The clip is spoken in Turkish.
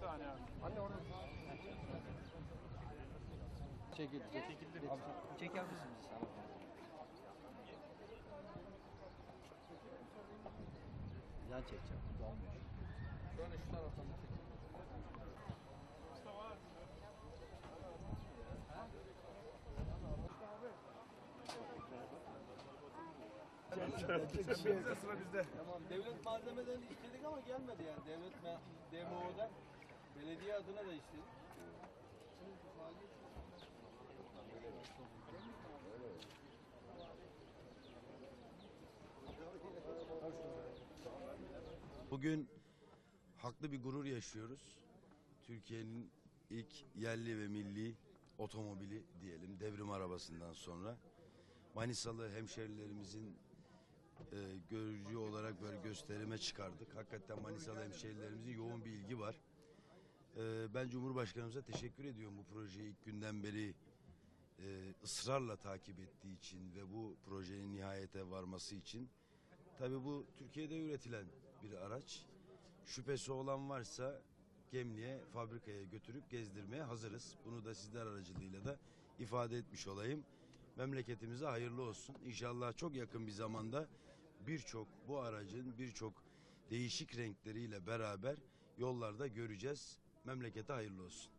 saniye abi. Anne orada. Çekildi. Çekildi. Çeker misiniz? Yan çekeceğim. Olmuyor. Şöyle şu taraftan Bizde sıra bizde. Tamam devlet malzemeden istedik ama gelmedi yani devlet DMO'dan belediye adına da istedik. Bugün haklı bir gurur yaşıyoruz. Türkiye'nin ilk yerli ve milli otomobili diyelim devrim arabasından sonra Manisalı hemşerilerimizin e, görücü olarak böyle gösterime çıkardık. Hakikaten Manisalı hemşerilerimizin yoğun bir ilgi var. E, ben Cumhurbaşkanımıza teşekkür ediyorum bu projeyi ilk günden beri e, ısrarla takip ettiği için ve bu projenin nihayete varması için. Tabii bu Türkiye'de üretilen bir araç. Şüphesi olan varsa Gemli'ye, fabrikaya götürüp gezdirmeye hazırız. Bunu da sizler aracılığıyla da ifade etmiş olayım. Memleketimize hayırlı olsun. İnşallah çok yakın bir zamanda birçok bu aracın birçok değişik renkleriyle beraber yollarda göreceğiz. Memlekete hayırlı olsun.